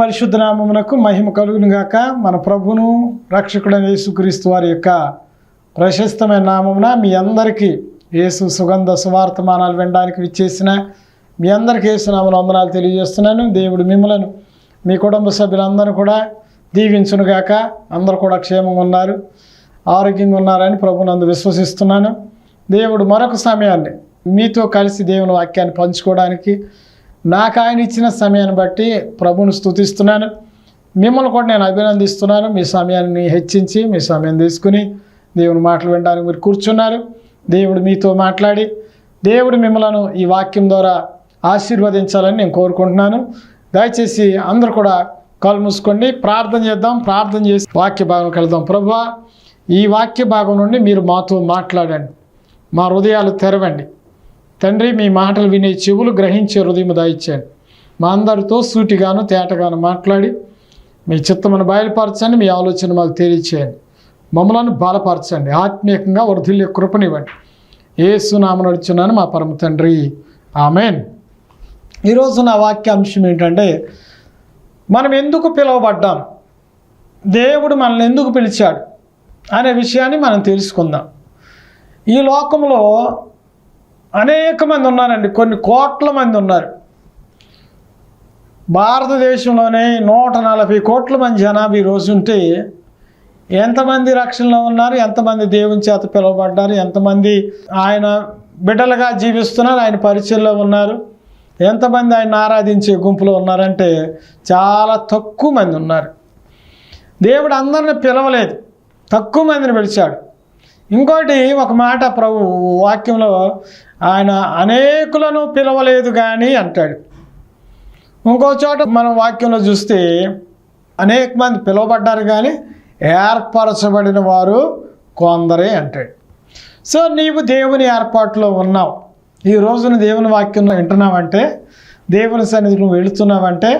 పరిశుద్ధ నామమునకు మహిమ కలుగును గాక మన ప్రభును రక్షకుడైన యేసుక్రీస్తు వారి యొక్క ప్రశస్తమైన నామమున మీ అందరికీ యేసు సుగంధ సువార్తమానాలు వినడానికి విచ్చేసిన మీ అందరికీ యేసునామను వందనాలు తెలియజేస్తున్నాను. దేవుడు మిమ్మలను మీ కుటుంబ సభ్యులందరూ కూడా దీవించునుగాక. అందరూ కూడా క్షేమంగా ఉన్నారు ఆరోగ్యంగా ఉన్నారని ప్రభునందు విశ్వసిస్తున్నాను. దేవుడు మరొక సమయాన్ని మీతో కలిసి దేవుని వాక్యాన్ని పంచుకోవడానికి నాకు ఆయన ఇచ్చిన సమయాన్ని బట్టి ప్రభుని స్తుతిస్తున్నాను. మిమ్మల్ని కూడా నేను అభినందిస్తున్నాను. మీ సమయాన్ని హెచ్చించి మీ సమయం తీసుకుని దేవుని మాటలు వినడానికి మీరు కూర్చున్నారు. దేవుడు మీతో మాట్లాడి దేవుడు మిమ్మలను ఈ వాక్యం ద్వారా ఆశీర్వదించాలని నేను కోరుకుంటున్నాను. దయచేసి అందరూ కూడా కళ్ళు మూసుకోండి. ప్రార్థన చేద్దాం ప్రార్థన చేసి వాక్య భాగంకి వెళ్దాం. ప్రభు ఈ వాక్య భాగం నుండి మీరు మాతో మాట్లాడండి. మా హృదయాలు తెరవండి. తండ్రి మీ మాటలు వినే చెవులు గ్రహించే హృదయం దాయిచ్చాను మా అందరితో సూటిగాను తేటగాను మాట్లాడి మీ చిత్తమును బయలుపరచండి మీ ఆలోచన మాకు తెలియచేయండి. మమ్మలను బలపరచండి. ఆత్మీయంగా వృద్ధుల్య కృపనివ్వండి. ఏసునామ నడుచున్నాను మా పరమ తండ్రి. ఆమెన్. ఈరోజు నా వాక్యాంశం ఏంటంటే మనం ఎందుకు పిలువబడ్డాం? దేవుడు మనల్ని ఎందుకు పిలిచాడు? అనే విషయాన్ని మనం తెలుసుకుందాం. ఈ లోకంలో అనేక మంది ఉన్నారండి. కొన్ని కోట్ల మంది ఉన్నారు. భారతదేశంలోనే నూట నలభై కోట్ల మంది జనాభా ఈరోజు ఉంటే ఎంతమంది రక్షణలో ఉన్నారు ఎంతమంది దేవుని చేత పిలువబడ్డారు ఎంతమంది ఆయన బిడ్డలుగా జీవిస్తున్నారు ఆయన పరిచయంలో ఉన్నారు ఎంతమంది ఆయన ఆరాధించే గుంపులో ఉన్నారంటే చాలా తక్కువ మంది ఉన్నారు. దేవుడు అందరిని పిలవలేదు. తక్కువ మందిని పిలిచాడు. ఇంకోటి ఒక మాట ప్రభు వాక్యంలో ఆయన అనేకులను పిలవలేదు కానీ అంటాడు. ఇంకో చోట మనం వాక్యంలో చూస్తే అనేక మంది పిలువబడ్డారు కానీ ఏర్పరచబడిన వారు కొందరే అంటాడు. సో నీవు దేవుని ఏర్పాటులో ఉన్నావు. ఈ రోజున దేవుని వాక్యం వింటున్నావంటే దేవుని సన్నిధి నువ్వు వెళుతున్నావంటే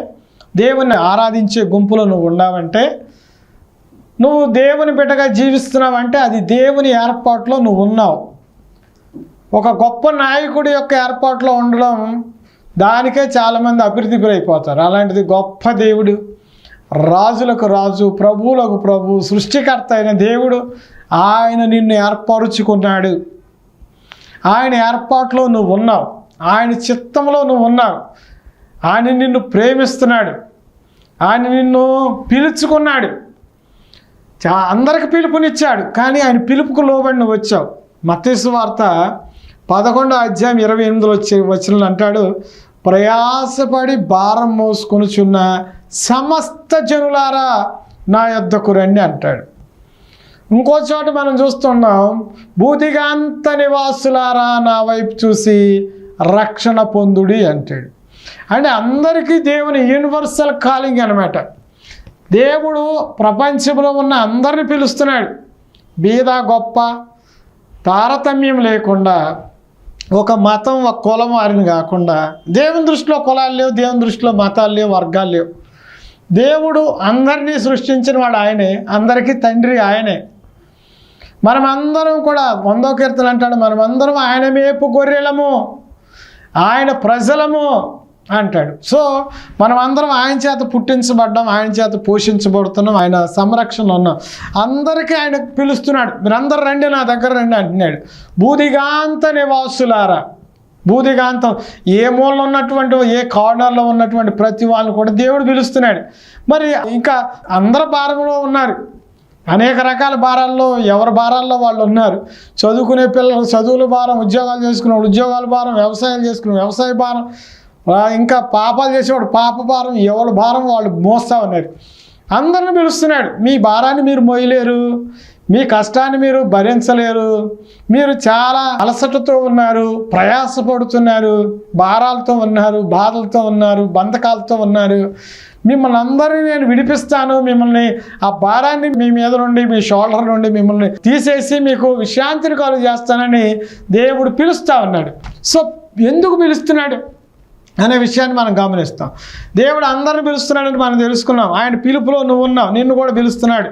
దేవుని ఆరాధించే గుంపులో నువ్వు ఉన్నావంటే నువ్వు దేవుని బిడ్డగా జీవిస్తున్నావంటే అది దేవుని ఏర్పాటులో నువ్వు ఉన్నావు. ఒక గొప్ప నాయకుడి యొక్క ఏర్పాటులో ఉండడం దానికే చాలామంది అభివృద్ధి గురైపోతారు. అలాంటిది గొప్ప దేవుడు రాజులకు రాజు ప్రభువులకు ప్రభు సృష్టికర్త అయిన దేవుడు ఆయన నిన్ను ఏర్పరుచుకున్నాడు. ఆయన ఏర్పాటులో నువ్వు ఉన్నావు. ఆయన చిత్తంలో నువ్వు ఉన్నావు. ఆయన నిన్ను ప్రేమిస్తున్నాడు. ఆయన నిన్ను పిలుచుకున్నాడు. చా అందరికి పిలుపునిచ్చాడు. కానీ ఆయన పిలుపుకు లోబడి వచ్చావు. మత్తేసు వార్త పదకొండో అధ్యాయం ఇరవై ఎనిమిదిలో వచ్చి వచ్చిన అంటాడు ప్రయాసపడి భారం మోసుకొనుచున్న సమస్త జనులారా నా యొద్దకు రండి అంటాడు. ఇంకో చోట మనం చూస్తున్నాం భూతిగాంత నివాసులారా నా వైపు చూసి రక్షణ పొందుడి అంటాడు. అంటే అందరికీ దేవుని యూనివర్సల్ కాలింగ్ అనమాట దేవుడు ప్రపంచంలో ఉన్న అందరిని పిలుస్తున్నాడు. బీద గొప్ప తారతమ్యం లేకుండా ఒక మతం ఒక కులం వారిని కాకుండా దేవుని దృష్టిలో కులాలు లేవు దేవుని దృష్టిలో మతాలు లేవు వర్గాలు లేవు. దేవుడు అందరినీ సృష్టించిన వాడు ఆయనే అందరికీ తండ్రి ఆయనే. మనమందరం కూడా వందో కీర్తన అంటాడు మనమందరం ఆయన మేపు గొర్రెలము ఆయన ప్రజలము. అంటాడు. సో మనం అందరం ఆయన చేత పుట్టించబడ్డాం ఆయన చేత పోషించబడుతున్నాం ఆయన సంరక్షణలో ఉన్నాం. అందరికీ ఆయన పిలుస్తున్నాడు. మీరందరూ రండి నా దగ్గర రండి అంటున్నాడు. బూదిగాంత నివాసులారా బూదిగాంతం ఏ మూలలో ఉన్నటువంటి ఏ కార్నర్లో ఉన్నటువంటి ప్రతి వాళ్ళని కూడా దేవుడు పిలుస్తున్నాడు. మరి ఇంకా అందరు భారంలో ఉన్నారు. అనేక రకాల భారాల్లో ఎవరి భారాల్లో వాళ్ళు ఉన్నారు. చదువుకునే పిల్లలు చదువుల భారం ఉద్యోగాలు చేసుకునే ఉద్యోగాల భారం వ్యవసాయం చేసుకునే వ్యవసాయ భారం ఇంకా పాపాలు చేసేవాడు పాప భారం ఎవరి భారం వాళ్ళు మోస్తా ఉన్నారు. అందరిని పిలుస్తున్నాడు. మీ భారాన్ని మీరు మోయలేరు మీ కష్టాన్ని మీరు భరించలేరు మీరు చాలా అలసటతో ఉన్నారు ప్రయాసపడుతున్నారు భారాలతో ఉన్నారు బాధలతో ఉన్నారు బంధకాలతో ఉన్నారు. మిమ్మల్ని అందరినీ నేను విడిపిస్తాను. మిమ్మల్ని ఆ భారాన్ని మీ మీద నుండి మీ షోల్డర్ నుండి మిమ్మల్ని తీసేసి మీకు విశ్రాంతిని కలుగు చేస్తానని దేవుడు పిలుస్తూ ఉన్నాడు. సో ఎందుకు పిలుస్తున్నాడు? అనే విషయాన్ని మనం గమనిస్తాం. దేవుడు అందరిని పిలుస్తున్నాడని మనం తెలుసుకున్నాం. ఆయన పిలుపులో నువ్వు ఉన్నావు నిన్ను కూడా పిలుస్తున్నాడు.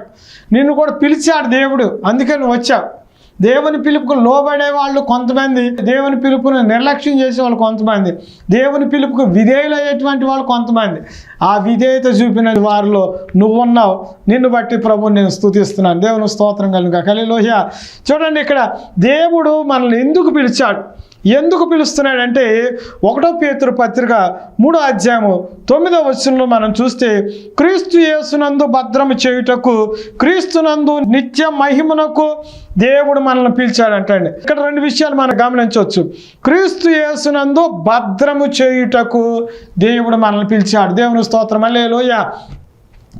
నిన్ను కూడా పిలిచాడు దేవుడు. అందుకే నువ్వు వచ్చావు. దేవుని పిలుపుకు లోబడే వాళ్ళు కొంతమంది దేవుని పిలుపును నిర్లక్ష్యం చేసే వాళ్ళు కొంతమంది దేవుని పిలుపుకు విధేయులయ్యేటువంటి వాళ్ళు కొంతమంది. ఆ విధేయత చూపిన వారిలో నువ్వున్నావు నిన్ను బట్టి ప్రభు నేను స్థుతిస్తున్నాను దేవుని స్తోత్రం కనుక కలిలోహ్య చూడండి ఇక్కడ దేవుడు మనల్ని ఎందుకు పిలిచాడు? ఎందుకు పిలుస్తున్నాడంటే ఒకటో పేతురు పత్రిక మూడో అధ్యాయము తొమ్మిదో వచనంలో మనం చూస్తే క్రీస్తు యేసునందు భద్రము చేయుటకు క్రీస్తునందు నిత్య మహిమనకు దేవుడు మనల్ని పిలిచాడంటండి. ఇక్కడ రెండు విషయాలు మనం గమనించవచ్చు. క్రీస్తు యేసునందు భద్రము చేయుటకు దేవుడు మనల్ని పిలిచాడు. దేవుని స్తోత్రం. అల్లే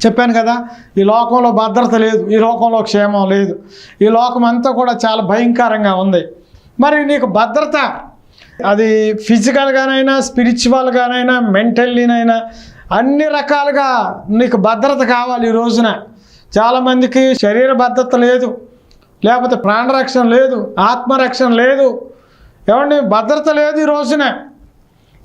చెప్పాను కదా ఈ లోకంలో భద్రత లేదు ఈ లోకంలో క్షేమం లేదు. ఈ లోకం అంతా కూడా చాలా భయంకరంగా ఉంది. మరి నీకు భద్రత అది ఫిజికల్గానైనా స్పిరిచువల్గానైనా మెంటల్లీనైనా అన్ని రకాలుగా నీకు భద్రత కావాలి ఈ రోజున. చాలామందికి శరీర భద్రత లేదు లేకపోతే ప్రాణరక్షణ లేదు ఆత్మరక్షణ లేదు. ఏమండి? భద్రత లేదు ఈ రోజున.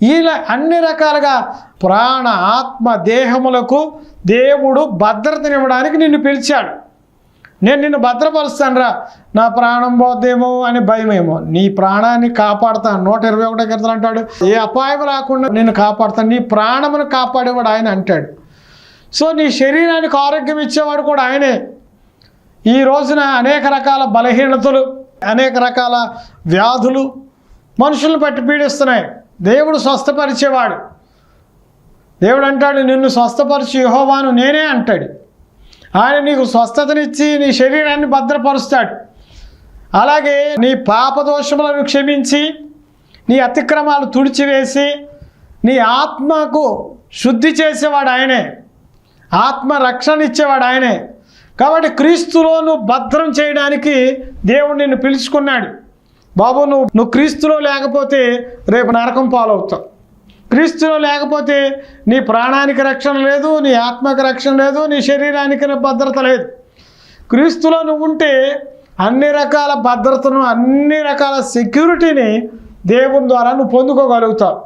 ఇలా అన్ని రకాలుగా ప్రాణ ఆత్మ దేహములకు దేవుడు భద్రతనివ్వడానికి నిన్ను పిలిచాడు. నేను నిన్ను భద్రపరుస్తానురా. నా ప్రాణం పోద్దేమో అని భయమేమో. నీ ప్రాణాన్ని కాపాడుతాను నూట ఇరవై ఒకటో కీర్తన అంటాడు. ఏ అపాయం రాకుండా నిన్ను కాపాడుతాను నీ ప్రాణమును కాపాడేవాడు ఆయన అంటాడు. సో నీ శరీరానికి ఆరోగ్యం ఇచ్చేవాడు కూడా ఆయనే. ఈ రోజున అనేక రకాల బలహీనతలు అనేక రకాల వ్యాధులు మనుషులను పట్టి పీడిస్తున్నాయి. దేవుడు స్వస్థపరిచేవాడు. దేవుడు అంటాడు నిన్ను స్వస్థపరిచి యహోవాను నేనే అంటాడు. ఆయన నీకు స్వస్థతనిచ్చి నీ శరీరాన్ని భద్రపరుస్తాడు. అలాగే నీ పాపదోషములను క్షమించి నీ అతిక్రమాలు తుడిచివేసి నీ ఆత్మకు శుద్ధి చేసేవాడు ఆయనే. ఆత్మ రక్షణ ఇచ్చేవాడు ఆయనే. కాబట్టి క్రీస్తులో నువ్వు భద్రం చేయడానికి దేవుడు నిన్ను పిలుచుకున్నాడు. బాబు నువ్వు నువ్వు క్రీస్తులో లేకపోతే రేపు నరకం పాలవుతావు. క్రీస్తులో లేకపోతే నీ ప్రాణానికి రక్షణ లేదు నీ ఆత్మకి రక్షణ లేదు నీ శరీరానికి భద్రత లేదు. క్రీస్తులో నువ్వు ఉంటే అన్ని రకాల భద్రతను అన్ని రకాల సెక్యూరిటీని దేవుని ద్వారా నువ్వు పొందుకోగలుగుతావు.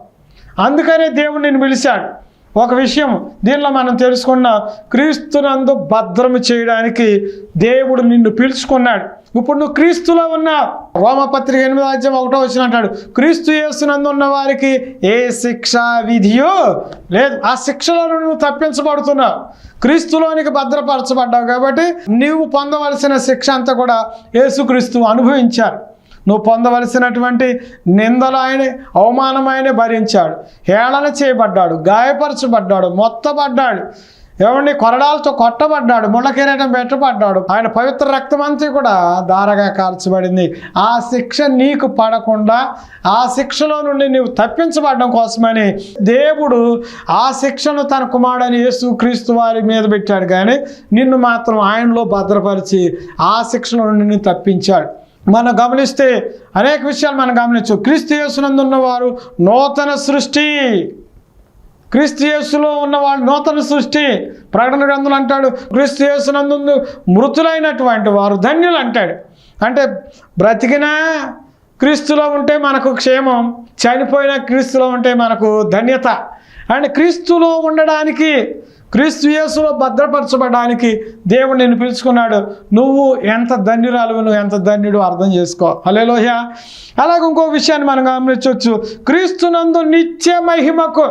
అందుకనే దేవుడు నేను పిలిచాడు. ఒక విషయం దీనిలో మనం తెలుసుకున్న క్రీస్తునందు భద్రము చేయడానికి దేవుడు నిన్ను పిలుచుకున్నాడు. ఇప్పుడు నువ్వు క్రీస్తులో ఉన్న రోమపత్రిక ఎనిమిది అధ్యాయం ఒకటో వచ్చిన అంటాడు క్రీస్తు చేస్తున్నందు ఉన్న వారికి ఏ శిక్ష విధియో లేదు. ఆ శిక్షలో నువ్వు తప్పించబడుతున్నావు. క్రీస్తులోనికి భద్రపరచబడ్డావు కాబట్టి నీవు పొందవలసిన శిక్ష అంతా కూడా యేసుక్రీస్తు అనుభవించారు నువ్వు పొందవలసినటువంటి నిందలు ఆయనే అవమానం ఆయనే భరించాడు. హేళన చేయబడ్డాడు గాయపరచబడ్డాడు మొత్తబడ్డాడు. ఏమండి కొరడాలతో కొట్టబడ్డాడు ముళ్ళ కిరీటం పెట్టబడ్డాడు. ఆయన పవిత్ర రక్తం కూడా దారగా కాల్చబడింది ఆ శిక్ష నీకు పడకుండా ఆ శిక్షలో నుండి నీవు తప్పించబడడం కోసమని దేవుడు ఆ శిక్షను తన కుమారుడని యేసు క్రీస్తు వారి మీద పెట్టాడు. కానీ నిన్ను మాత్రం ఆయనలో భద్రపరిచి ఆ శిక్షలో నుండి తప్పించాడు. మనం గమనిస్తే అనేక విషయాలు మనం గమనించు. క్రీస్తు యేసునందు ఉన్నవారు నూతన సృష్టి. క్రీస్తు యేసులో ఉన్నవాడు నూతన సృష్టి. ప్రకటన గ్రంథులు అంటాడు క్రీస్తు యేసునందు మృతులైనటువంటి వారు ధన్యులు అంటాడు. అంటే బ్రతికినా క్రీస్తులో ఉంటే మనకు క్షేమం చనిపోయిన క్రీస్తులో ఉంటే మనకు ధన్యత. అండ్ క్రీస్తులో ఉండడానికి క్రీస్తుయేసులో భద్రపరచబడడానికి దేవుడు నిన్ను పిలుచుకున్నాడు. నువ్వు ఎంత ధన్యురాలు నువ్వు ఎంత ధన్యుడు అర్థం చేసుకో. హలేలోహ్య అలాగే ఇంకో విషయాన్ని మనం గమనించవచ్చు. క్రీస్తునందు నిత్య మహిమకు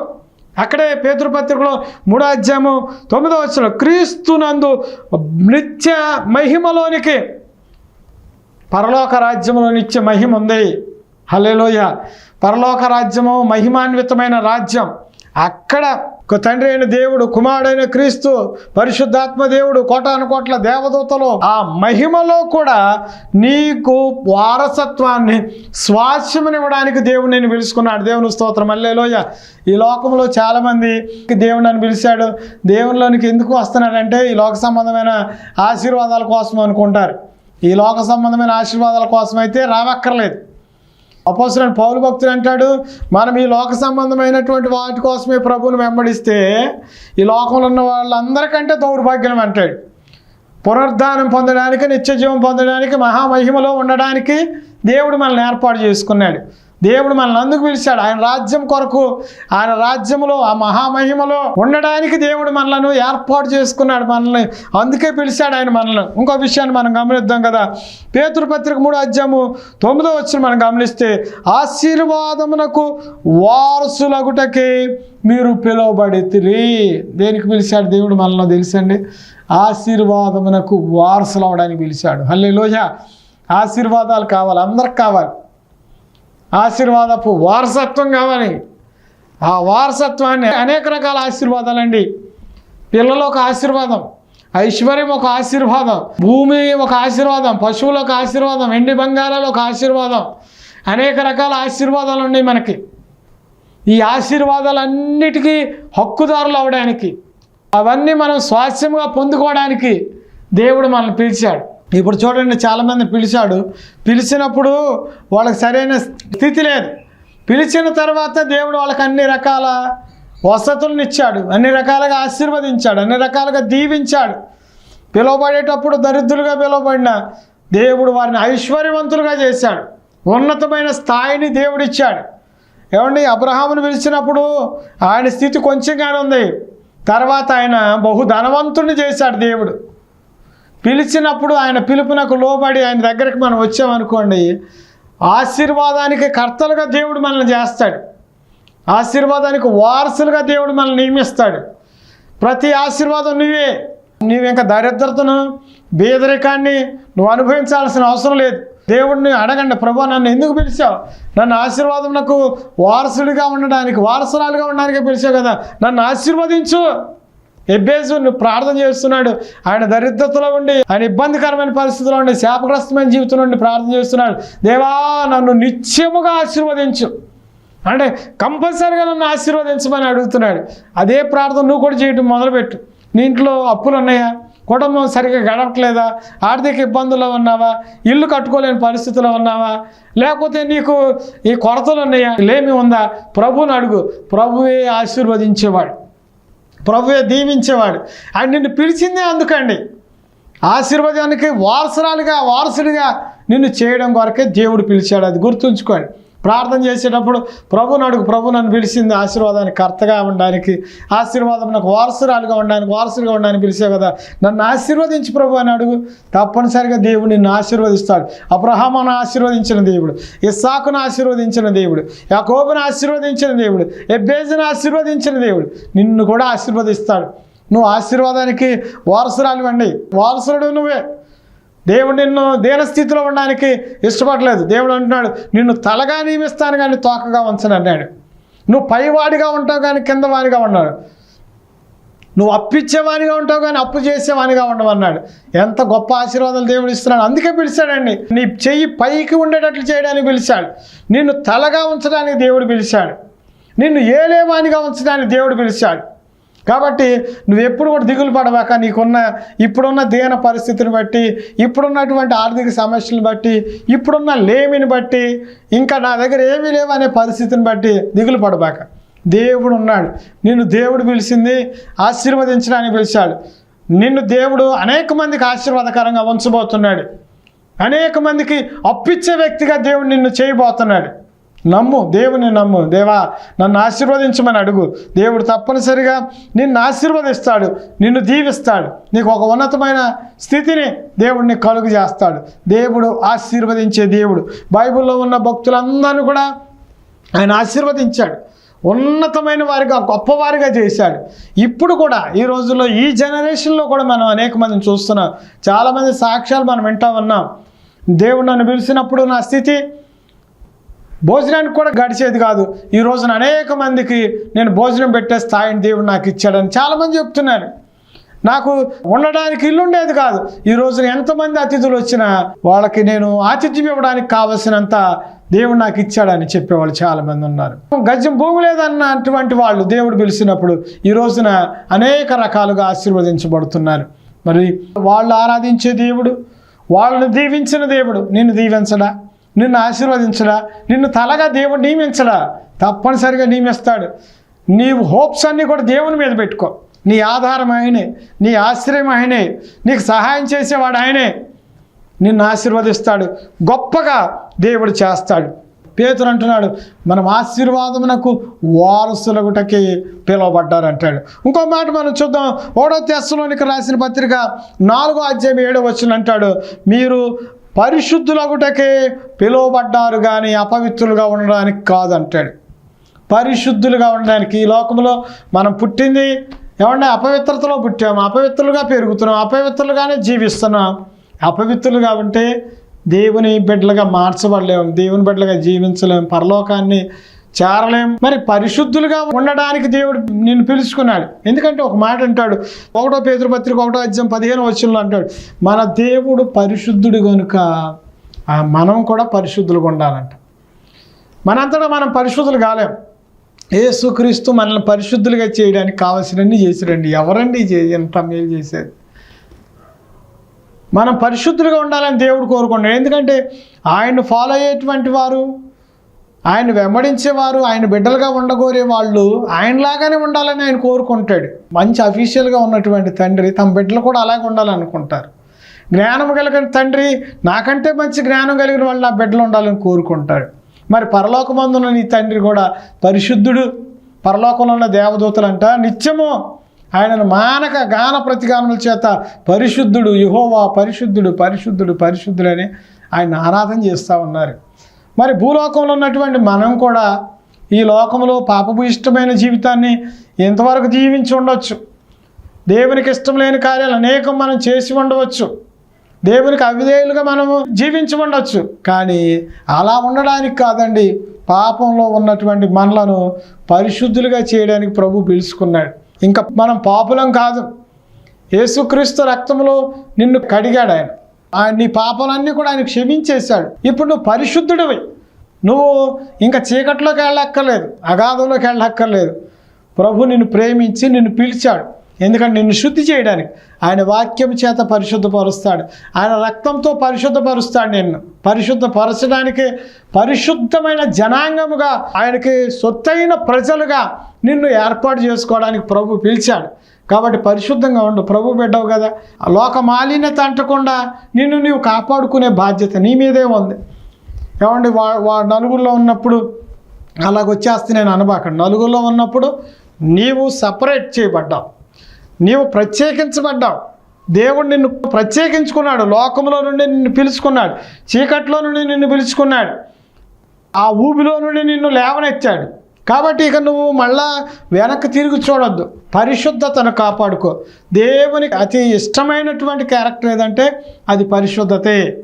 అక్కడే పేతృపత్రికలో మూడో అధ్యాయము తొమ్మిదో వచ్చిన క్రీస్తునందు నిత్య మహిమలోనికి పరలోక రాజ్యంలో నిత్య మహిమ ఉంది. హలేలోయ పరలోక రాజ్యము మహిమాన్వితమైన రాజ్యం. అక్కడ తండ్రి అయిన దేవుడు కుమారుడైన క్రీస్తు పరిశుద్ధాత్మ దేవుడు కోటాను కోట్ల దేవదూతలు ఆ మహిమలో కూడా నీకు వారసత్వాన్ని స్వాస్యమనివ్వడానికి దేవుడు నేను పిలుచుకున్నాడు. దేవుని స్తోత్రం. అల్లేలోయ ఈ లోకంలో చాలామంది దేవుడు నన్ను పిలిచాడు. దేవునిలోనికి ఎందుకు వస్తున్నాడంటే ఈ లోక సంబంధమైన ఆశీర్వాదాల కోసం అనుకుంటారు. ఈ లోక సంబంధమైన ఆశీర్వాదాల కోసం అయితే రావక్కర్లేదు. అపోసరైన పౌలు భక్తులు అంటాడు మనం ఈ లోక సంబంధమైనటువంటి వాటి కోసమే ప్రభువుని వెంబడిస్తే ఈ లోకంలో ఉన్న వాళ్ళందరికంటే దౌర్భాగ్యం అంటాడు. పునరుద్ధానం పొందడానికి నిత్యజీవం పొందడానికి మహామహిమలో ఉండడానికి దేవుడు మనల్ని ఏర్పాటు చేసుకున్నాడు. దేవుడు మనల్ని అందుకు పిలిచాడు. ఆయన రాజ్యం కొరకు ఆయన రాజ్యంలో ఆ మహామహిమలో ఉండడానికి దేవుడు మనలను ఏర్పాటు చేసుకున్నాడు మనల్ని. అందుకే పిలిచాడు ఆయన మనల్ని. ఇంకో విషయాన్ని మనం గమనిద్దాం కదా. పేతురు మూడు మూడో అధ్యాయము తొమ్మిదో వచ్చిన మనం గమనిస్తే ఆశీర్వాదమునకు వారసులగుటకే మీరు పిలువబడితిరి. దేనికి పిలిచాడు దేవుడు మనల్ని తెలుసండి? ఆశీర్వాదమునకు వారసులు అవడానికి పిలిచాడు. హల్లే ఆశీర్వాదాలు కావాలి అందరికి కావాలి. ఆశీర్వాదపు వారసత్వం కావాలి. ఆ వారసత్వాన్ని అనేక రకాల ఆశీర్వాదాలండి పిల్లలు ఒక ఆశీర్వాదం ఐశ్వర్యం ఒక ఆశీర్వాదం భూమి ఒక ఆశీర్వాదం పశువులు ఒక ఆశీర్వాదం ఎండి బంగారాలు ఒక ఆశీర్వాదం. అనేక రకాల ఆశీర్వాదాలు ఉన్నాయి మనకి. ఈ ఆశీర్వాదాలన్నిటికీ హక్కుదారులు అవడానికి అవన్నీ మనం స్వాస్యంగా పొందుకోవడానికి దేవుడు మనల్ని పిలిచాడు. ఇప్పుడు చూడండి చాలామంది పిలిచాడు. పిలిచినప్పుడు వాళ్ళకి సరైన స్థితి లేదు. పిలిచిన తర్వాత దేవుడు వాళ్ళకి అన్ని రకాల వసతులను ఇచ్చాడు. అన్ని రకాలుగా ఆశీర్వదించాడు. అన్ని రకాలుగా దీవించాడు. పిలువబడేటప్పుడు దరిద్రులుగా పిలువబడిన దేవుడు వారిని ఐశ్వర్యవంతులుగా చేశాడు. ఉన్నతమైన స్థాయిని దేవుడిచ్చాడు ఏమండి అబ్రహామును పిలిచినప్పుడు ఆయన స్థితి కొంచెంగానే ఉంది. తర్వాత ఆయన బహు ధనవంతుని చేశాడు దేవుడు. పిలిచినప్పుడు ఆయన పిలుపునకు లోబడి ఆయన దగ్గరికి మనం వచ్చామనుకోండి ఆశీర్వాదానికి కర్తలుగా దేవుడు మనల్ని చేస్తాడు. ఆశీర్వాదానికి వారసులుగా దేవుడు మనల్ని నియమిస్తాడు. ప్రతి ఆశీర్వాదం నువ్వే. నువ్వు ఇంకా దరిద్రతను బీదరికాన్ని నువ్వు అనుభవించాల్సిన అవసరం లేదు. దేవుడిని అడగండి ప్రభు నన్ను ఎందుకు పిలిచావు? నన్ను ఆశీర్వాదం నాకు వారసుడిగా ఉండడానికి వారసురాలుగా ఉండడానికి పిలిచావు కదా. నన్ను ఆశీర్వదించు. ఎబ్బేజు నువ్వు ప్రార్థన చేస్తున్నాడు. ఆయన దరిద్రతలో ఉండి ఆయన ఇబ్బందికరమైన పరిస్థితిలో ఉండి శాపగ్రస్తమైన జీవితంలో ఉండి ప్రార్థన చేస్తున్నాడు. దేవా నన్ను నిత్యముగా ఆశీర్వదించు. అంటే కంపల్సరీగా నన్ను ఆశీర్వదించమని అడుగుతున్నాడు. అదే ప్రార్థన నువ్వు కూడా చేయటం మొదలుపెట్టు. నీ ఇంట్లో అప్పులు ఉన్నాయా? కుటుంబం సరిగ్గా గడపట్లేదా ఆర్థిక ఇబ్బందుల్లో ఉన్నావా? ఇల్లు కట్టుకోలేని పరిస్థితిలో ఉన్నావా? లేకపోతే నీకు ఈ కొరతలు ఉన్నాయా? లేమి ఉందా? ప్రభువుని అడుగు. ప్రభువే ఆశీర్వదించేవాడు. ప్రభువే దీవించేవాడు. ఆయన నిన్ను పిలిచిందే అందుకండి. ఆశీర్వాదానికి వారసురాలుగా వారసుడిగా నిన్ను చేయడం కొరకే దేవుడు పిలిచాడు. అది గుర్తుంచుకోండి. ప్రార్థన చేసేటప్పుడు ప్రభు అడుగు ప్రభు నన్ను పిలిచింది ఆశీర్వాదానికి కర్తగా ఉండడానికి ఆశీర్వాదం నాకు వారసురాలుగా ఉండడానికి వారసులుగా ఉండడానికి పిలిచావు కదా నన్ను ఆశీర్వదించి ప్రభు అని అడుగు. తప్పనిసరిగా దేవుడు నిన్ను ఆశీర్వదిస్తాడు. అబ్రహామును ఆశీర్వదించిన దేవుడు ఇస్సాకును ఆశీర్వదించిన దేవుడు యాకోబును ఆశీర్వదించిన దేవుడు ఎబ్బేజును ఆశీర్వదించిన దేవుడు నిన్ను కూడా ఆశీర్వదిస్తాడు. నువ్వు ఆశీర్వాదానికి వారసురాలు అండి. వారసుడు నువ్వే. దేవుడు నిన్ను దేన స్థితిలో ఉండడానికి ఇష్టపడలేదు. దేవుడు అంటున్నాడు నిన్ను తలగా నియమిస్తాను కానీ తోకగా ఉంచను అన్నాడు. నువ్వు పైవాడిగా ఉంటావు కానీ కింద వాడిగా ఉన్నాడు నువ్వు అప్పిచ్చేవానిగా ఉంటావు కానీ అప్పు చేసేవానిగా ఉండమన్నాడు ఎంత గొప్ప ఆశీర్వాదాలు దేవుడు ఇస్తున్నాడు. అందుకే పిలిచాడండి. నీ చెయ్యి పైకి ఉండేటట్లు చేయడానికి పిలిచాడు. నిన్ను తలగా ఉంచడానికి దేవుడు పిలిచాడు. నిన్ను ఏలేవానిగా ఉంచడానికి దేవుడు పిలిచాడు. కాబట్టి నువ్వు ఎప్పుడు కూడా దిగులు పడవాక నీకున్న ఇప్పుడున్న దేన పరిస్థితిని బట్టి ఇప్పుడున్నటువంటి ఆర్థిక సమస్యలను బట్టి ఇప్పుడున్న లేమిని బట్టి ఇంకా నా దగ్గర ఏమీ లేవు అనే పరిస్థితిని బట్టి దిగులు పడబాక దేవుడు ఉన్నాడు. నిన్ను దేవుడు పిలిచింది ఆశీర్వదించడానికి పిలిచాడు. నిన్ను దేవుడు అనేక మందికి ఆశీర్వాదకరంగా ఉంచబోతున్నాడు. అనేక మందికి అప్పిచ్చే వ్యక్తిగా దేవుడు నిన్ను చేయబోతున్నాడు. నమ్ము దేవుని నమ్ము. దేవా నన్ను ఆశీర్వదించమని అడుగు. దేవుడు తప్పనిసరిగా నిన్ను ఆశీర్వదిస్తాడు నిన్ను దీవిస్తాడు. నీకు ఒక ఉన్నతమైన స్థితిని దేవుడిని కలుగు చేస్తాడు. దేవుడు ఆశీర్వదించే దేవుడు. బైబిల్లో ఉన్న భక్తులందరూ కూడా ఆయన ఆశీర్వదించాడు. ఉన్నతమైన వారిగా గొప్పవారిగా చేశాడు. ఇప్పుడు కూడా ఈ రోజుల్లో ఈ జనరేషన్లో కూడా మనం అనేక మందిని చూస్తున్నాం. చాలామంది సాక్ష్యాలు మనం వింటా ఉన్నాం. దేవుడు నన్ను పిలిచినప్పుడు నా స్థితి భోజనానికి కూడా గడిచేది కాదు. ఈ రోజున అనేక మందికి నేను భోజనం పెట్టే స్థాయిని దేవుడు నాకు ఇచ్చాడని చాలామంది చెప్తున్నారు. నాకు ఉండడానికి ఇల్లు ఉండేది కాదు. ఈ రోజున ఎంతమంది అతిథులు వచ్చినా వాళ్ళకి నేను ఆతిథ్యం ఇవ్వడానికి కావలసినంత దేవుడు నాకు ఇచ్చాడని చెప్పేవాళ్ళు చాలామంది ఉన్నారు. గజం భూమి లేదన్నటువంటి వాళ్ళు దేవుడు పిలిచినప్పుడు ఈ రోజున అనేక రకాలుగా ఆశీర్వదించబడుతున్నారు. మరి వాళ్ళు ఆరాధించే దేవుడు వాళ్ళని దీవించిన దేవుడు నిన్ను దీవించడా? నిన్ను ఆశీర్వదించడా? నిన్ను తలగా దేవుడు నియమించడా? తప్పనిసరిగా నియమిస్తాడు. నీ హోప్స్ అన్నీ కూడా దేవుని మీద పెట్టుకో. నీ ఆధారం ఆయనే నీ ఆశ్రయం ఆయనే నీకు సహాయం చేసేవాడు ఆయనే. నిన్ను ఆశీర్వదిస్తాడు. గొప్పగా దేవుడు చేస్తాడు. పేతురు అంటున్నాడు మనం ఆశీర్వాదమునకు వారసులగుటకి పిలువబడ్డారంటాడు. ఇంకో మాట మనం చూద్దాం. ఓడో తెస్సులోనికి రాసిన పత్రిక నాలుగో అధ్యాయం ఏడో వచ్చిన అంటాడు మీరు పరిశుద్ధులగుటకే పిలువబడ్డారు కానీ అపవిత్రులుగా ఉండడానికి కాదంటాడు. పరిశుద్ధులుగా ఉండడానికి ఈ లోకంలో మనం పుట్టింది ఏమన్నా అపవిత్రతలో పుట్టాము. అపవిత్రులుగా పెరుగుతున్నాం. అపవిత్రులుగానే జీవిస్తున్నాం. అపవిత్రులుగా ఉంటే దేవుని బిడ్డలుగా మార్చబడలేము దేవుని బిడ్డలుగా జీవించలేము పరలోకాన్ని చేరలేం మరి పరిశుద్ధులుగా ఉండడానికి దేవుడు నిన్ను పిలుచుకున్నాడు. ఎందుకంటే ఒక మాట అంటాడు. ఒకటో పేదపత్రిక ఒకటో అధ్యాయం పదిహేను వచ్చంలో అంటాడు. మన దేవుడు పరిశుద్ధుడు కనుక మనం కూడా పరిశుద్ధులుగా ఉండాలంట. మనంతటా మనం పరిశుద్ధులు కాలేం. యేసుక్రీస్తు మనల్ని పరిశుద్ధులుగా చేయడానికి కావలసినన్ని చేసిరండి. ఎవరండి ఎంత మేలు చేసేది? మనం పరిశుద్ధులుగా ఉండాలని దేవుడు కోరుకున్నాడు ఎందుకంటే ఆయన ఫాలో అయ్యేటువంటి వారు ఆయన వెంబడించేవారు ఆయన బిడ్డలుగా ఉండగోరే వాళ్ళు ఆయనలాగానే ఉండాలని ఆయన కోరుకుంటాడు. మంచి అఫీషియల్గా ఉన్నటువంటి తండ్రి తమ బిడ్డలు కూడా అలాగే ఉండాలనుకుంటారు. జ్ఞానం కలిగిన తండ్రి నాకంటే మంచి జ్ఞానం కలిగిన వాళ్ళు నా బిడ్డలు ఉండాలని కోరుకుంటాడు. మరి పరలోకమందున నీ తండ్రి కూడా పరిశుద్ధుడు పరలోకంలో ఉన్న దేవదూతలంట. నిత్యము ఆయనను మానక గాన ప్రతిగానముల చేత పరిశుద్ధుడు యహోవా పరిశుద్ధుడు పరిశుద్ధుడు పరిశుద్ధుడని ఆయన ఆరాధన చేస్తూ ఉన్నారు. మరి భూలోకంలో ఉన్నటువంటి మనం కూడా ఈ లోకంలో పాపపు ఇష్టమైన జీవితాన్ని ఎంతవరకు జీవించి ఉండొచ్చు? దేవునికి ఇష్టం లేని కార్యాలు అనేకం మనం చేసి ఉండవచ్చు. దేవునికి అవిధేయులుగా మనము జీవించి ఉండొచ్చు. కానీ అలా ఉండడానికి కాదండి. పాపంలో ఉన్నటువంటి మనలను పరిశుద్ధులుగా చేయడానికి ప్రభు పిలుచుకున్నాడు. ఇంకా మనం పాపులం కాదు. యేసుక్రీస్తు రక్తంలో నిన్ను కడిగాడు ఆయన. నీ పాపాలన్నీ కూడా ఆయన క్షమించేశాడు. ఇప్పుడు నువ్వు పరిశుద్ధుడివి. నువ్వు ఇంకా చీకట్లోకి వెళ్ళక్కర్లేదు అగాధంలోకి వెళ్ళక్కర్లేదు. ప్రభు నిన్ను ప్రేమించి నిన్ను పిలిచాడు. ఎందుకంటే నిన్ను శుద్ధి చేయడానికి ఆయన వాక్యం చేత పరిశుద్ధపరుస్తాడు. ఆయన రక్తంతో పరిశుద్ధపరుస్తాడు నిన్ను. పరిశుద్ధపరచడానికి పరిశుద్ధమైన జనాంగముగా ఆయనకి సొత్తైన ప్రజలుగా నిన్ను ఏర్పాటు చేసుకోవడానికి ప్రభు పిలిచాడు. కాబట్టి పరిశుద్ధంగా ఉండు. ప్రభు బిడ్డవు కదా. ఆ లోక మాలిన్యత అంటకుండా నిన్ను నీవు కాపాడుకునే బాధ్యత నీ మీదే ఉంది. ఏమండి వా వా నలుగురిలో ఉన్నప్పుడు అలాగొచ్చేస్తే నేను అనబాకండి నలుగురిలో ఉన్నప్పుడు నీవు సపరేట్ చేయబడ్డావు. నీవు ప్రత్యేకించబడ్డావు. దేవుడు నిన్ను ప్రత్యేకించుకున్నాడు. లోకంలో నుండి నిన్ను పిలుచుకున్నాడు. చీకట్లో నుండి నిన్ను పిలుచుకున్నాడు. ఆ ఊబిలో నుండి నిన్ను లేవనెచ్చాడు కాబట్టి ఇక నువ్వు మళ్ళా వెనక్కి తిరిగి చూడొద్దు. పరిశుద్ధతను కాపాడుకో. దేవునికి అతి ఇష్టమైనటువంటి క్యారెక్టర్ ఏదంటే అది పరిశుద్ధతే.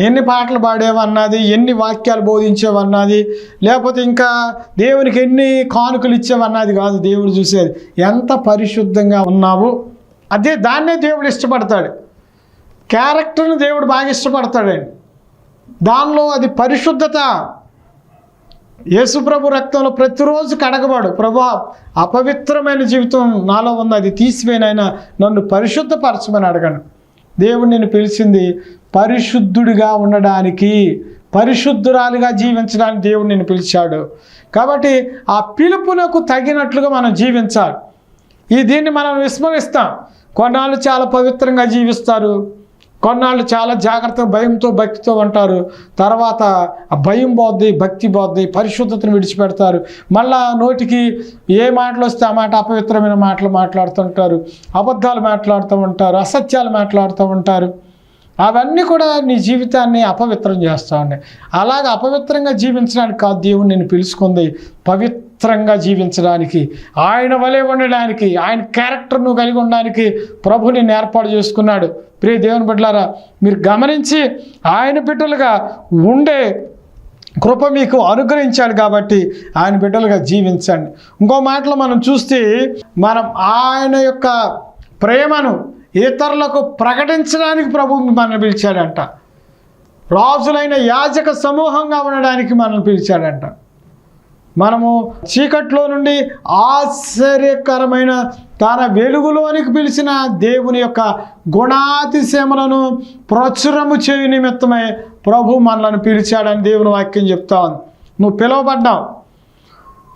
ఎన్ని పాటలు పాడేవన్నది ఎన్ని వాక్యాలు బోధించేవన్నది లేకపోతే ఇంకా దేవునికి ఎన్ని కానుకలు ఇచ్చేవన్నది కాదు దేవుడు చూసేది. ఎంత పరిశుద్ధంగా ఉన్నావు? అదే దాన్నే దేవుడు ఇష్టపడతాడు. క్యారెక్టర్ని దేవుడు బాగా ఇష్టపడతాడండి. దానిలో అది పరిశుద్ధత. యేసుప్రభు రక్తంలో ప్రతిరోజు కడగబాడు ప్రభా అపవిత్రమైన జీవితం నాలో ఉంది. అది తీసివేనైనా నన్ను పరిశుద్ధపరచమని అడగను. దేవుడు నేను పిలిచింది పరిశుద్ధుడిగా ఉండడానికి పరిశుద్ధురాలిగా జీవించడానికి దేవుడు నేను పిలిచాడు. కాబట్టి ఆ పిలుపునకు తగినట్లుగా మనం జీవించాలి. ఈ దీన్ని మనం విస్మరిస్తాం. కొన్నాళ్ళు చాలా పవిత్రంగా జీవిస్తారు. కొన్నాళ్ళు చాలా జాగ్రత్తగా భయంతో భక్తితో ఉంటారు. తర్వాత భయం పోద్ది భక్తి పోద్ది పరిశుద్ధతను విడిచిపెడతారు. మళ్ళా నోటికి ఏ మాటలు వస్తే ఆ మాట అపవిత్రమైన మాటలు మాట్లాడుతుంటారు అబద్ధాలు మాట్లాడుతూ ఉంటారు. అసత్యాలు మాట్లాడుతూ ఉంటారు. అవన్నీ కూడా నీ జీవితాన్ని అపవిత్రం చేస్తూ ఉన్నాయి. అలాగ అపవిత్రంగా జీవించడానికి కాదు దేవుడు నేను పిలుచుకుంది. పవిత్రంగా జీవించడానికి ఆయన వలె ఉండడానికి ఆయన క్యారెక్టర్ను కలిగి ఉండడానికి ప్రభు ఏర్పాటు చేసుకున్నాడు. ప్రియ దేవుని బిడ్డలారా మీరు గమనించి ఆయన బిడ్డలుగా ఉండే కృప మీకు అనుగ్రహించాడు కాబట్టి ఆయన బిడ్డలుగా జీవించండి. ఇంకో మాటలో మనం చూస్తే మనం ఆయన యొక్క ప్రేమను ఇతరులకు ప్రకటించడానికి ప్రభు మనల్ని పిలిచాడంట. రాజులైన యాజక సమూహంగా ఉండడానికి మనల్ని పిలిచాడంట. మనము చీకట్లో నుండి ఆశ్చర్యకరమైన తన వెలుగులోనికి పిలిచిన దేవుని యొక్క గుణాతిశయములను ప్రచురము చేయు నిమిత్తమై ప్రభు మనల్ని పిలిచాడని దేవుని వాక్యం చెప్తా ఉంది. నువ్వు పిలువబడ్డావు.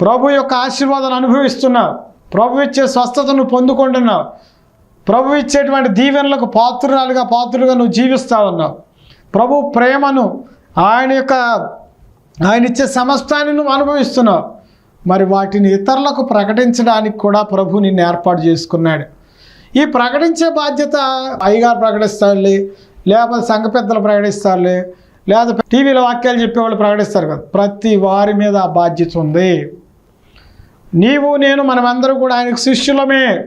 ప్రభు యొక్క ఆశీర్వాదాన్ని అనుభవిస్తున్నావు. ప్రభు ఇచ్చే స్వస్థతను పొందుకుంటున్నావు. ప్రభు ఇచ్చేటువంటి దీవెనలకు పాత్రురాలుగా పాత్రులుగా నువ్వు జీవిస్తా ఉన్నావు. ప్రభు ప్రేమను ఆయన యొక్క ఆయన ఇచ్చే సమస్తాన్ని నువ్వు అనుభవిస్తున్నావు. మరి వాటిని ఇతరులకు ప్రకటించడానికి కూడా ప్రభు నిన్ను ఏర్పాటు చేసుకున్నాడు. ఈ ప్రకటించే బాధ్యత అయ్యగారు ప్రకటిస్తారులే లేకపోతే సంఘ పెద్దలు ప్రకటిస్తారులే లేదా టీవీలో వాక్యాలు చెప్పేవాళ్ళు ప్రకటిస్తారు కదా. ప్రతి వారి మీద ఆ బాధ్యత ఉంది. నీవు నేను మనమందరూ కూడా ఆయనకు శిష్యులమే.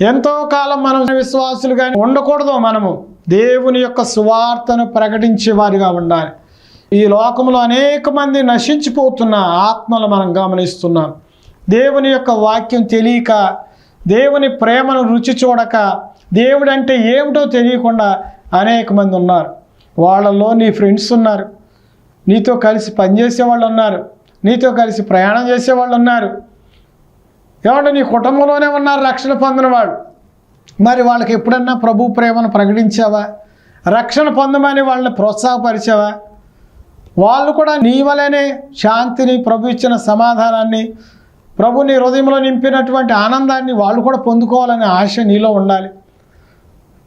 ఎంతో కాలం మనం విశ్వాసులు కానీ ఉండకూడదు మనము. దేవుని యొక్క సువార్తను ప్రకటించే వారిగా ఉండాలి. ఈ లోకంలో అనేక మంది నశించిపోతున్న ఆత్మలు మనం గమనిస్తున్నాం. దేవుని యొక్క వాక్యం తెలియక దేవుని ప్రేమను రుచి చూడక దేవుడు అంటే ఏమిటో తెలియకుండా అనేక మంది ఉన్నారు. వాళ్ళల్లో నీ ఫ్రెండ్స్ ఉన్నారు. నీతో కలిసి పనిచేసే వాళ్ళు ఉన్నారు. నీతో కలిసి ప్రయాణం చేసే వాళ్ళు ఉన్నారు. ఏమంటే నీ కుటుంబంలోనే ఉన్నారు రక్షణ పొందిన వాళ్ళు. మరి వాళ్ళకి ఎప్పుడన్నా ప్రభు ప్రేమను ప్రకటించావా? రక్షణ పొందమని వాళ్ళని ప్రోత్సాహపరిచావా? వాళ్ళు కూడా నీ వలనే శాంతిని ప్రభు ఇచ్చిన సమాధానాన్ని ప్రభు నీ హృదయంలో నింపినటువంటి ఆనందాన్ని వాళ్ళు కూడా పొందుకోవాలనే ఆశ నీలో ఉండాలి.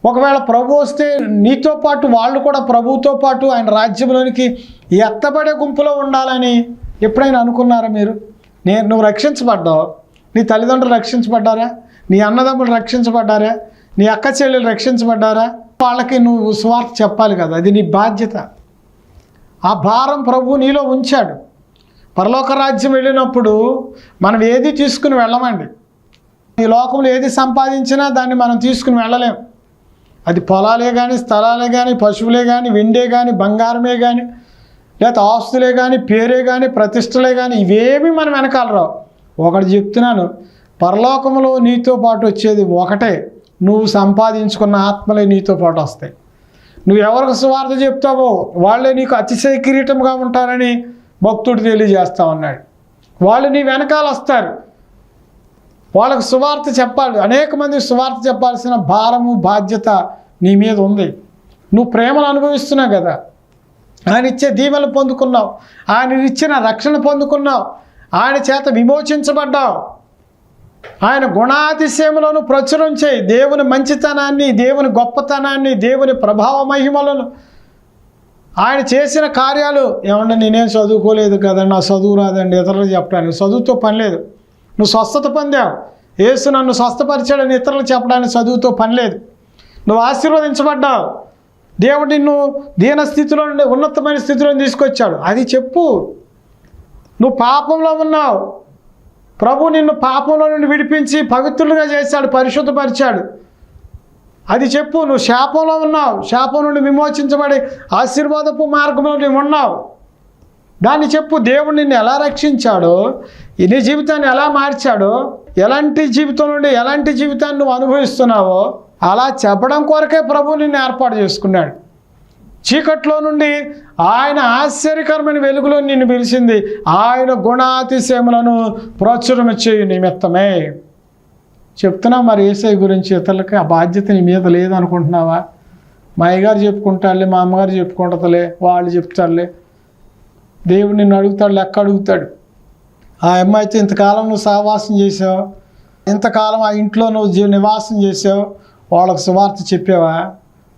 ఒకవేళ ప్రభు వస్తే నీతో పాటు వాళ్ళు కూడా ప్రభుతో పాటు ఆయన రాజ్యంలోనికి ఎత్తబడే గుంపులో ఉండాలని ఎప్పుడైనా అనుకున్నారా మీరు? నేను నువ్వు రక్షించబడ్డావు. నీ తల్లిదండ్రులు రక్షించబడ్డారా? నీ అన్నదమ్ములు రక్షించబడ్డారా? నీ అక్క చెల్లెలు రక్షించబడ్డారా? వాళ్ళకి నువ్వు స్వార్థ చెప్పాలి కదా అది నీ బాధ్యత. ఆ భారం ప్రభు నీలో ఉంచాడు. పరలోక రాజ్యం వెళ్ళినప్పుడు మనం ఏది తీసుకుని వెళ్ళమండి? ఈ లోకంలో ఏది సంపాదించినా దాన్ని మనం తీసుకుని వెళ్ళలేం. అది పొలాలే కానీ స్థలాలే కానీ పశువులే కానీ వెండే కానీ బంగారమే కానీ లేకపోతే ఆస్తులే కానీ పేరే కానీ ప్రతిష్టలే కానీ ఇవేమి మనం వెనకాల రావు. ఒకటి చెప్తున్నాను పరలోకంలో నీతో పాటు వచ్చేది ఒకటే. నువ్వు సంపాదించుకున్న ఆత్మలే నీతో పాటు వస్తాయి. నువ్వు ఎవరికి సువార్త చెప్తావో వాళ్ళే నీకు అతిశయ కిరీటంగా ఉంటారని భక్తుడు తెలియజేస్తా ఉన్నాడు. వాళ్ళు నీ వెనకాల వస్తారు. వాళ్ళకు సువార్త చెప్పాలి. అనేక మంది సువార్త చెప్పాల్సిన భారము బాధ్యత నీ మీద ఉంది. నువ్వు ప్రేమను అనుభవిస్తున్నావు కదా. ఆయన ఇచ్చే దీవెలు పొందుకున్నావు. ఆయన ఇచ్చిన రక్షణ పొందుకున్నావు. ఆయన చేత విమోచించబడ్డావు. ఆయన గుణాతిశయములను ప్రచురం చేయి. దేవుని మంచితనాన్ని దేవుని గొప్పతనాన్ని దేవుని ప్రభావ మహిమలను. ఆయన చేసిన కార్యాలు ఏమన్నా నేనేం చదువుకోలేదు కదండి నా చదువు రాదండి ఇతరులు చెప్పడానికి. చదువుతో పని లేదు. నువ్వు స్వస్థత పొందావు. యేసు నన్ను స్వస్థపరిచాడని ఇతరులు చెప్పడానికి చదువుతో పని లేదు. నువ్వు ఆశీర్వదించబడ్డావు. దేవుడు నిన్ను దీన స్థితిలో నుండి ఉన్నతమైన స్థితిలో తీసుకొచ్చాడు. అది చెప్పు. నువ్వు పాపంలో ఉన్నావు. ప్రభు నిన్ను పాపంలో నుండి విడిపించి పవిత్రులుగా చేశాడు పరిశుద్ధపరిచాడు. అది చెప్పు నువ్వు శాపంలో ఉన్నావు శాపం నుండి విమోచించబడి ఆశీర్వాదపు మార్గంలో నువ్వు ఉన్నావు. దాన్ని చెప్పు దేవుడు నిన్ను ఎలా రక్షించాడో నీ జీవితాన్ని ఎలా మార్చాడో ఎలాంటి జీవితం నుండి ఎలాంటి జీవితాన్ని నువ్వు అనుభవిస్తున్నావో అలా చెప్పడం కొరకే ప్రభు నిన్ను ఏర్పాటు చేసుకున్నాడు. చీకట్లో నుండి ఆయన ఆశ్చర్యకరమైన వెలుగులో నిన్ను పిలిచింది. ఆయన గుణాతిశయములను ప్రోత్సరం చేయు నిమిత్తమే. చెప్తున్నా మరి ఏసై గురించి ఇతరులకి ఆ బాధ్యత నీ మీద లేదనుకుంటున్నావా? మా అయ్యగారు చెప్పుకుంటారులే మా అమ్మగారు చెప్పుకుంటుందిలే వాళ్ళు చెప్తారులే. దేవుడు నిన్ను అడుగుతాడు లెక్క అడుగుతాడు. ఆ అమ్మాయితో ఇంతకాలం నువ్వు సహవాసం చేసావు. ఇంతకాలం ఆ ఇంట్లో నువ్వు నివాసం చేసావు. వాళ్ళకు సువార్త చెప్పావా?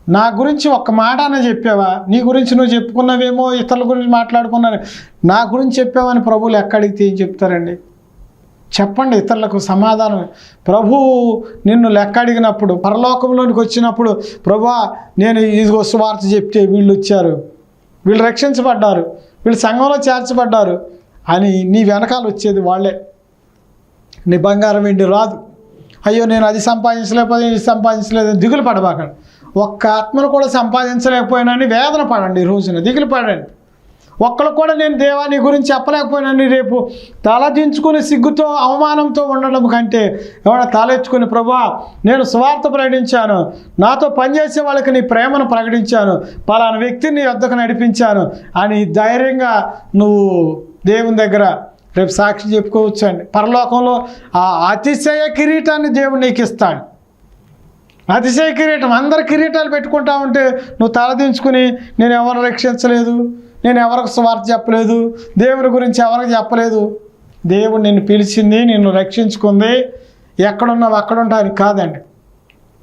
నా గురించి ఒక్క మాట అనే చెప్పావా? నీ గురించి నువ్వు చెప్పుకున్నావేమో ఇతరుల గురించి మాట్లాడుకున్నారు. నా గురించి చెప్పావని ప్రభువులు ఎక్కడికి ఏం చెప్తారండి? చెప్పండి ఇతరులకు సమాధానం. ప్రభు నిన్ను లెక్క అడిగినప్పుడు పరలోకంలోనికి వచ్చినప్పుడు ప్రభా నేను ఇదిగో సువార్త చెప్తే వీళ్ళు వచ్చారు. వీళ్ళు రక్షించబడ్డారు. వీళ్ళు సంఘంలో చేర్చబడ్డారు. అని నీ వెనకాల వచ్చేది వాళ్ళే. నీ బంగారం వెండి రాదు. అయ్యో నేను అది సంపాదించలేకపోతే ఇది సంపాదించలేదని దిగులు పడబాకండి. ఒక్క ఆత్మను కూడా సంపాదించలేకపోయానని వేదన పడండి ఈ రోజున దిగులు పడండి. ఒక్కళ్ళు కూడా నేను దేవా నీ గురించి చెప్పలేకపోయినని రేపు తలదించుకుని సిగ్గుతో అవమానంతో ఉండడం కంటే ఎవడ తలెచ్చుకుని ప్రభా నేను స్వార్థ ప్రకటించాను నాతో పనిచేసే వాళ్ళకి నీ ప్రేమను ప్రకటించాను పలానా వ్యక్తిని నీ వద్దకు నడిపించాను అని ధైర్యంగా నువ్వు దేవుని దగ్గర రేపు సాక్షి చెప్పుకోవచ్చు అండి పరలోకంలో ఆ అతిశయ కిరీటాన్ని దేవుడు నీకు ఇస్తాడు. అతిశయ కిరీటం. అందరు కిరీటాలు పెట్టుకుంటా ఉంటే నువ్వు తలదించుకుని నేను ఎవరు రక్షించలేదు నేను ఎవరికి స్వార్థ చెప్పలేదు దేవుని గురించి ఎవరికి చెప్పలేదు. దేవుడు నిన్ను పిలిచింది నిన్ను రక్షించుకుంది. ఎక్కడున్నావు అక్కడ ఉంటావు కాదండి.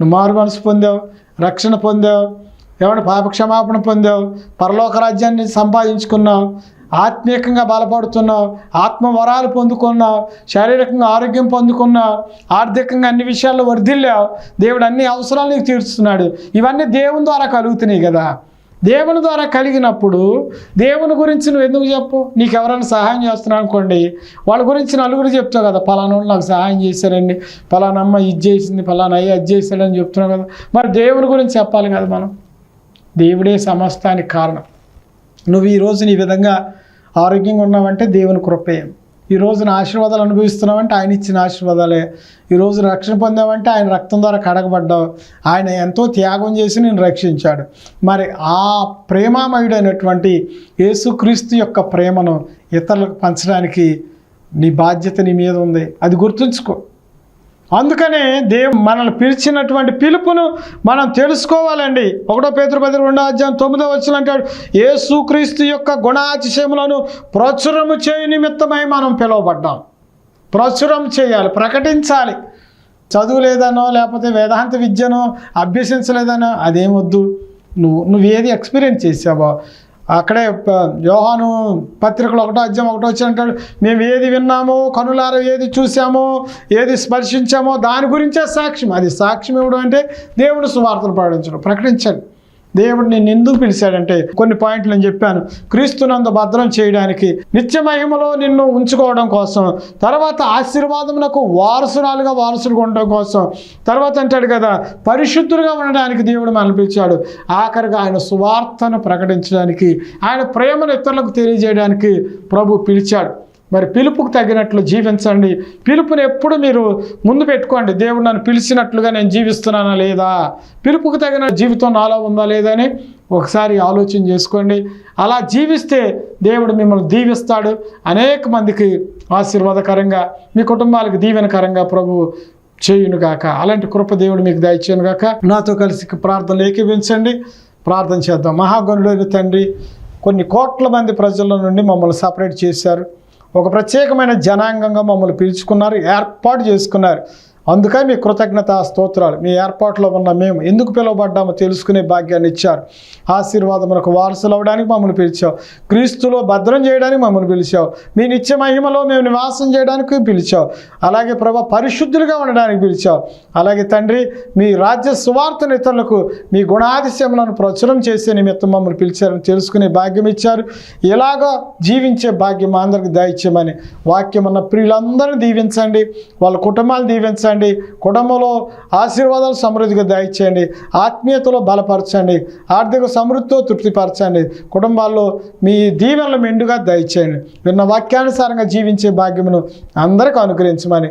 నువ్వు మారు మనసు పొందావు రక్షణ పొందావు ఏమన్నా పాప క్షమాపణ పొందావు పరలోక రాజ్యాన్ని సంపాదించుకున్నావు ఆత్మీయంగా బలపడుతున్నావు ఆత్మ వరాలు పొందుకున్నావు శారీరకంగా ఆరోగ్యం పొందుకున్నావు ఆర్థికంగా అన్ని విషయాల్లో వర్ధిల్లావు. దేవుడు అన్ని అవసరాలు నీకు తీరుస్తున్నాడు. ఇవన్నీ దేవుని ద్వారా కలుగుతున్నాయి కదా. దేవుని ద్వారా కలిగినప్పుడు దేవుని గురించి నువ్వు ఎందుకు చెప్పు? నీకు ఎవరైనా సహాయం చేస్తున్నావు అనుకోండి. వాళ్ళ గురించి నలుగురు చెప్తావు కదా పలానా నాకు సహాయం చేశారండి. పలానా అమ్మ ఇది చేసింది పలానా అయ్యి అది చేశాడని చెప్తున్నావు కదా. మరి దేవుని గురించి చెప్పాలి కదా మనం. దేవుడే సమస్తానికి కారణం. నువ్వు ఈ నీ ఈ విధంగా ఆరోగ్యంగా ఉన్నామంటే దేవుని కృపే. ఈ రోజున ఆశీర్వాదాలు అనుభవిస్తున్నావంటే ఆయన ఇచ్చిన ఆశీర్వాదాలే. ఈరోజు రక్షణ పొందామంటే ఆయన రక్తం ద్వారా కడగబడ్డావు. ఆయన ఎంతో త్యాగం చేసి నేను రక్షించాడు. మరి ఆ ప్రేమామయుడైనటువంటి యేసుక్రీస్తు యొక్క ప్రేమను ఇతరులకు పంచడానికి నీ బాధ్యత నీ మీద ఉంది. అది గుర్తుంచుకో. అందుకనే దేవు మనల్ని పిలిచినటువంటి పిలుపును మనం తెలుసుకోవాలండి. ఒకటో పేతృపతి రెండో అధ్యాయం తొమ్మిదో వచ్చిన అంటాడు యేసుక్రీస్తు యొక్క గుణాతిశయములను ప్రచురము చేయ నిమిత్తమై మనం పిలువబడ్డాం. ప్రచురం చేయాలి ప్రకటించాలి. చదువు లేదనో లేకపోతే వేదాంత విద్యనో అభ్యసించలేదనో అదేమొద్దు నువ్వు నువ్వు ఏది ఎక్స్పీరియన్స్ చేసావో అక్కడే ప- యోహాను పత్రికలు ఒకటో అధ్యాయం ఒకటో వచ్చి అంటాడు మేము ఏది విన్నామో కనులార ఏది చూసామో ఏది స్పర్శించామో దాని గురించే సాక్ష్యం. అది సాక్ష్యం ఇవ్వడం అంటే దేవుడు సువార్తను ప్రకటించడం ప్రకటించండి. దేవుడు నిన్ను ఎందుకు పిలిచాడంటే కొన్ని పాయింట్లు నేను చెప్పాను. క్రీస్తునందు భద్రం చేయడానికి నిత్య మహిమలో నిన్ను ఉంచుకోవడం కోసం తర్వాత ఆశీర్వాదమునకు వారసురాలుగా వారసులుగా ఉండడం కోసం. తర్వాత అంటాడు కదా పరిశుద్ధులుగా ఉండడానికి దేవుడు మనల్ని పిలిచాడు. ఆఖరిగా ఆయన సువార్తను ప్రకటించడానికి ఆయన ప్రేమను ఇతరులకు తెలియజేయడానికి ప్రభు పిలిచాడు. మరి పిలుపుకు తగినట్లు జీవించండి. పిలుపుని ఎప్పుడు మీరు ముందు పెట్టుకోండి. దేవుడు నన్ను పిలిచినట్లుగా నేను జీవిస్తున్నానా లేదా? పిలుపుకు తగిన జీవితం నాలో ఉందా లేదా అని ఒకసారి ఆలోచన చేసుకోండి. అలా జీవిస్తే దేవుడు మిమ్మల్ని దీవిస్తాడు. అనేక మందికి ఆశీర్వాదకరంగా మీ కుటుంబాలకు దీవెనకరంగా ప్రభు చేయునుగాక. అలాంటి కృప దేవుడు మీకు దయచేయునుగాక. నాతో కలిసి ప్రార్థనలు ఏకీవించండి ప్రార్థన చేద్దాం. మహాగణుడైన తండ్రి కొన్ని కోట్ల మంది ప్రజల నుండి మమ్మల్ని సపరేట్ చేశారు. ఒక ప్రత్యేకమైన జనాంగంగా మమ్మల్ని పిలుచుకున్నారు ఏర్పాటు చేసుకున్నారు. అందుకే మీ కృతజ్ఞత స్తోత్రాలు. మీ ఏర్పాట్లో ఉన్న మేము ఎందుకు పిలువబడ్డామో తెలుసుకునే భాగ్యాన్ని ఇచ్చారు. ఆశీర్వాదములకు వారసులు అవడానికి మమ్మల్ని పిలిచావు. క్రీస్తులో భద్రం చేయడానికి మమ్మల్ని పిలిచావు. మీ నిత్య మహిమలో మేము నివాసం చేయడానికి పిలిచావు. అలాగే ప్రభా పరిశుద్ధులుగా ఉండడానికి పిలిచావు. అలాగే తండ్రి మీ రాజ్య సువార్త ఇతరులకు మీ గుణాతిశయములను ప్రచురం చేసే నిమిత్తం మమ్మల్ని పిలిచారని తెలుసుకునే భాగ్యం ఇచ్చారు. ఇలాగా జీవించే భాగ్యం అందరికి దయచేయమని వాక్యం ఉన్న ప్రియులందరినీ దీవించండి. వాళ్ళ కుటుంబాలు దీవించండి. కుటుంబంలో ఆశీర్వాదాలు సమృద్ధిగా దయచేయండి. ఆత్మీయతలో బలపరచండి. ఆర్థిక సమృద్ధితో తృప్తిపరచండి. కుటుంబాల్లో మీ దీవెనలు మెండుగా దయచేయండి. విన్న వాక్యానుసారంగా జీవించే భాగ్యమును అందరికీ అనుగ్రహించమని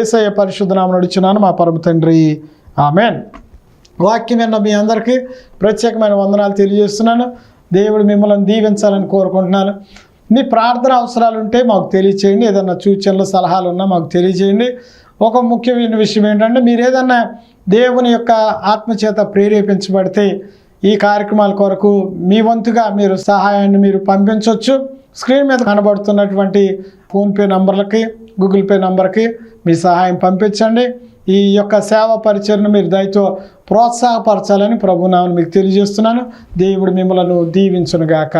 ఏసయ్య పరిశుద్ధనామం నడుచున్నాను మా పరమ తండ్రి. ఆమెన్. వాక్యం విన్న మీ అందరికీ ప్రత్యేకమైన వందనాలు తెలియజేస్తున్నాను. దేవుడు మిమ్మల్ని దీవించాలని కోరుకుంటున్నాను. మీ ప్రార్థన అవసరాలు ఉంటే మాకు తెలియచేయండి. ఏదన్నా సూచనలు సలహాలు ఉన్నా మాకు తెలియచేయండి ఒక ముఖ్యమైన విషయం ఏంటంటే మీరు ఏదన్నా దేవుని యొక్క ఆత్మచేత ప్రేరేపించబడితే ఈ కార్యక్రమాల కొరకు మీ వంతుగా మీరు సహాయాన్ని మీరు పంపించవచ్చు స్క్రీన్ మీద కనబడుతున్నటువంటి ఫోన్పే నంబర్లకి గూగుల్ పే నంబర్కి మీ సహాయం పంపించండి. ఈ యొక్క సేవా పరిచయను మీరు దయతో ప్రోత్సాహపరచాలని ప్రభునామని మీకు తెలియజేస్తున్నాను. దేవుడు మిమ్మలను దీవించునుగాక.